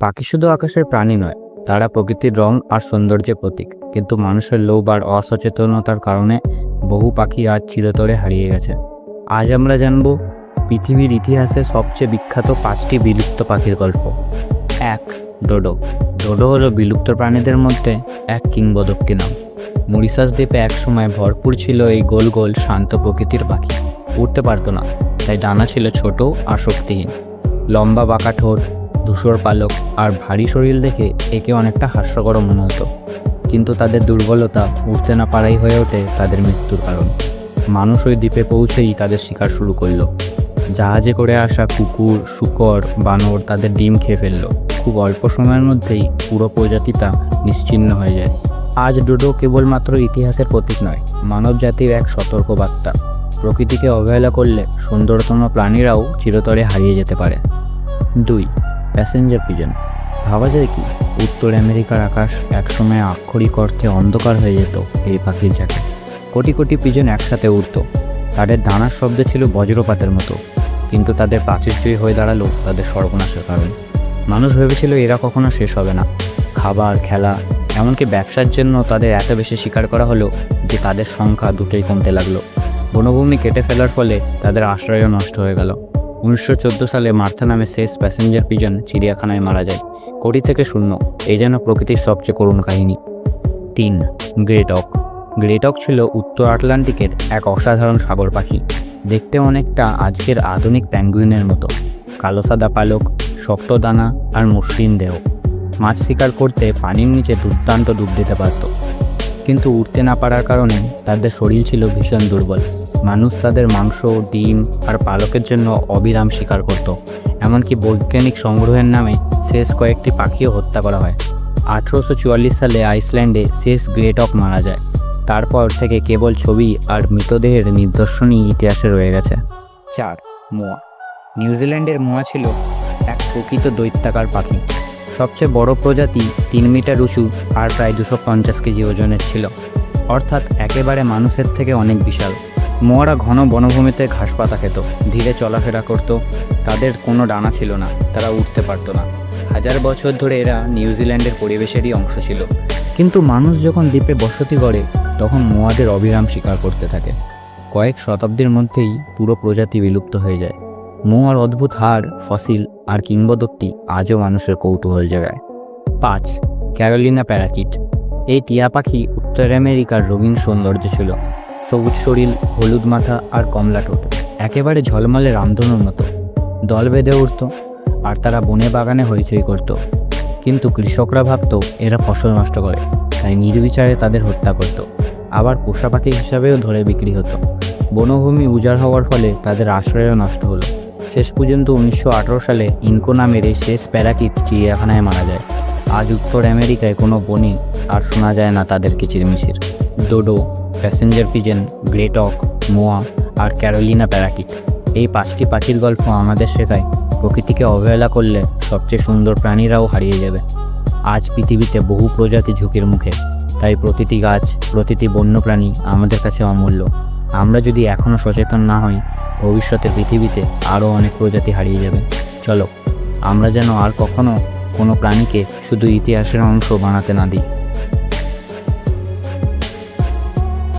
পাখি শুধু আকাশের প্রাণী নয়, তারা প্রকৃতির রং আর সৌন্দর্যের প্রতীক। কিন্তু মানুষের লোভ আর অসচেতনতার কারণে বহু পাখি আজ চিরতরে হারিয়ে গেছে। আজ আমরা জানব পৃথিবীর ইতিহাসে সবচেয়ে বিখ্যাত পাঁচটি বিলুপ্ত পাখির গল্প। এক, ডোডো। ডোডো হলো বিলুপ্ত প্রাণীদের মধ্যে এক কিংবদন্তি নাম। মরিশাস দ্বীপে একসময় ভরপুর ছিল এই গোল গোল শান্ত প্রকৃতির পাখি। উঠতে পারতো না, তাই ডানা ছিল ছোট আর শক্তিহীন। লম্বা বাঁকা ঠোঁট ধূসর পালক আর ভারী শরীর দেখে একে অনেকটা হাস্যকর মনে হতো। কিন্তু তাদের দুর্বলতা উঠতে না পারাই হয়ে ওঠে তাদের মৃত্যুর কারণ। মানুষ ওই দ্বীপে পৌঁছেই তাদের শিকার শুরু করল। জাহাজে করে আসা কুকুর, শুকর, বানর তাদের ডিম খেয়ে ফেলল। খুব অল্প সময়ের মধ্যেই পুরো প্রজাতিটা নিশ্চিহ্ন হয়ে যায়। আজ ডোডো কেবলমাত্র ইতিহাসের প্রতীক নয় মানব জাতির এক সতর্ক বার্তা প্রকৃতিকে অবহেলা করলে সুন্দরতম প্রাণীরাও চিরতরে হারিয়ে যেতে পারে। দুই প্যাসেঞ্জার পিজন। ভাবা যায় কি, উত্তর আমেরিকার আকাশ একসময় আক্ষরিক অর্থে অন্ধকার হয়ে যেত এই পাখির ঝাঁকে কোটি কোটি পিজন একসাথে উড়ত। তাদের ডানার শব্দ ছিল বজ্রপাতের মতো। কিন্তু তাদের প্রাচুর্যই হয়ে দাঁড়াল তাদের সর্বনাশের কারণ। মানুষ ভেবেছিল এরা কখনো শেষ হবে না। খাবার, খেলা, এমনকি ব্যবসার জন্য তাদের এত বেশি শিকার করা হলো যে তাদের সংখ্যা দুটোই কমতে লাগল। বনভূমি কেটে ফেলার ফলে তাদের আশ্রয়ও নষ্ট হয়ে গেল। উনিশশো চোদ্দ সালে মার্থা নামে শেষ প্যাসেঞ্জার পিজন চিড়িয়াখানায় মারা যায়। কোটি থেকে শূন্য এই যেন প্রকৃতির সবচেয়ে করুণ কাহিনী। তিন গ্রেট অক গ্রেট অক ছিল উত্তর আটলান্টিকের এক অসাধারণ সাগর পাখি। দেখতে অনেকটা আজকের আধুনিক প্যাঙ্গুইনের মতো। কালো সাদা পালক, শক্ত দানা আর মসৃণ দেহ। মাছ শিকার করতে পানির নিচে দুর্দান্ত ডুব দিতে পারত। কিন্তু উঠতে না পারার কারণে তাদের শরীর ছিল ভীষণ দুর্বল। মানুষ তাদের মাংস, ডিম আর পালকের জন্য অবিরাম শিকার করত। এমনকি বৈজ্ঞানিক সংগ্রহের নামে শেষ কয়েকটি পাখিও হত্যা করা হয়। আঠেরোশো চুয়াল্লিশ সালে আইসল্যান্ডে শেষ গ্রেট অক মারা যায়। তারপর থেকে কেবল ছবি আর মৃতদেহের নিদর্শনই ইতিহাসে রয়ে গেছে। চার, মোয়া। নিউজিল্যান্ডের মোয়া ছিল এক প্রকৃত দৈত্যাকার পাখি। সবচেয়ে বড় প্রজাতি তিন মিটার উঁচু আর প্রায় দুশো পঞ্চাশ কেজি ওজনের ছিল। অর্থাৎ একেবারে মানুষের থেকে অনেক বিশাল। মোয়ারা ঘন বনভূমিতে ঘাস পাতা খেত, ধীরে চলাফেরা করত। তাদের কোনো ডানা ছিল না, তারা উঠতে পারতো না। হাজার বছর ধরে এরা নিউজিল্যান্ডের পরিবেশেরই অংশ ছিল। কিন্তু মানুষ যখন দ্বীপে বসতি করে তখন মোয়াদের অবিরাম শিকার করতে থাকে। কয়েক শতাব্দীর মধ্যেই পুরো প্রজাতি বিলুপ্ত হয়ে যায়। মোয়ার অদ্ভুত হাড়, ফসিল আর কিংবদন্তি আজও মানুষের কৌতূহল জাগায়। পাঁচ, ক্যারোলিনা প্যারাকিট। এই টিয়া পাখি উত্তর আমেরিকার রঙিন সৌন্দর্য ছিল। সবুজ শরীর, হলুদ মাথা আর কমলা ঠোঁট। একেবারে ঝলমলে রামধনুর মতো। দল বেঁধে উঠত আর তারা বনে বাগানে হইচই করত। কিন্তু কৃষকরা ভাবত, এরা ফসল নষ্ট করে, তাই নির্বিচারে তাদের হত্যা করত। আবার পোষা পাখি হিসাবেও ধরে বিক্রি হতো। বনভূমি উজাড় হওয়ার ফলে তাদের আশ্রয়ও নষ্ট হলো। শেষ পর্যন্ত উনিশশো আঠারো সালে ইনকো নামের এই শেষ প্যারাকিট চিড়িয়াখানায় মারা যায়। আজ উত্তর আমেরিকায় কোনো বনে আর শোনা যায় না তাদের কিচিরমিচির। ডোডো প্যাসেঞ্জার পিজেন গ্রেটক মোয়া আর ক্যারোলিনা প্যারাকিট এই পাঁচটি পাখির গল্প আমাদের শেখায়। প্রকৃতিকে অবহেলা করলে সবচেয়ে সুন্দর প্রাণীরাও হারিয়ে যাবে। আজ পৃথিবীতে বহু প্রজাতি ঝুঁকির মুখে। তাই প্রতিটি গাছ, প্রতিটি বন্যপ্রাণী আমাদের কাছে অমূল্য। আমরা যদি এখনও সচেতন না হই, ভবিষ্যতে পৃথিবীতে আরও অনেক প্রজাতি হারিয়ে যাবে। চলো, আমরা যেন আর কখনো কোনো প্রাণীকে শুধু ইতিহাসের অংশ বানাতে না দিই।